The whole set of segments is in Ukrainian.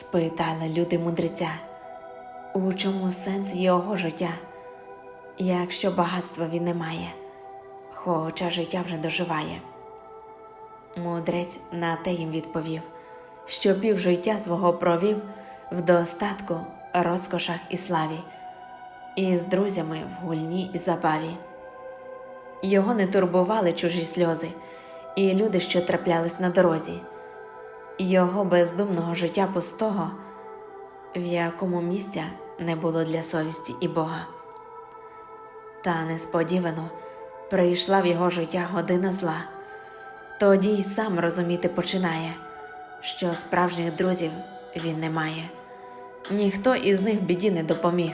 спитали люди мудреця, у чому сенс його життя, якщо багатства він не має, хоча життя вже доживає. Мудрець на те їм відповів, що півжиття свого провів в достатку, розкошах і славі, і з друзями в гульні і забаві. Його не турбували чужі сльози і люди, що траплялись на дорозі, його бездумного життя пустого, в якому місця не було для совісті і Бога. Та несподівано прийшла в його життя година зла. Тоді й сам розуміти починає, що справжніх друзів він не має. Ніхто із них біді не допоміг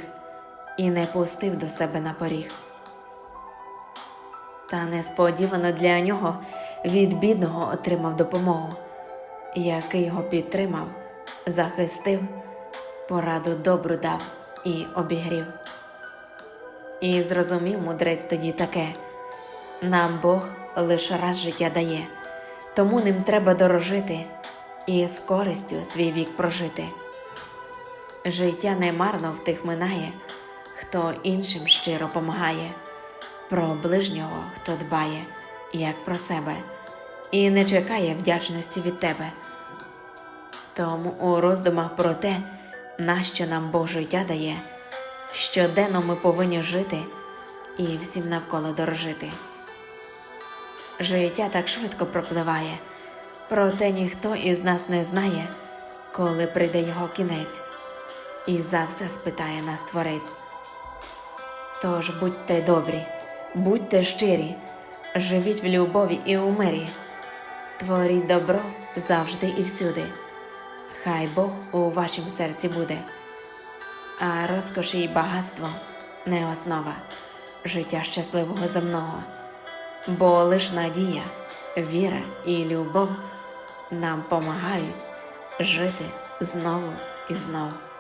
і не пустив до себе на поріг. Та несподівано для нього від бідного отримав допомогу, який його підтримав, захистив, пораду добру дав і обігрів. І зрозумів мудрець тоді таке нам Бог лише раз життя дає, тому ним треба дорожити і з користю свій вік прожити. Життя немарно в тих минає, хто іншим щиро помагає, про ближнього, хто дбає, як про себе, і не чекає вдячності від тебе. Тому у роздумах про те, нащо нам Бог життя дає, щоденно ми повинні жити і всім навколо дорожити. Життя так швидко пропливає, проте ніхто із нас не знає, коли прийде його кінець, і за все спитає нас Творець. Тож будьте добрі, будьте щирі, живіть в любові і у мирі, творіть добро завжди і всюди. Хай Бог у вашім серці буде, а розкоші й багатство не основа життя щасливого земного бо лиш надія, віра і любов нам помагають жити знову і знову.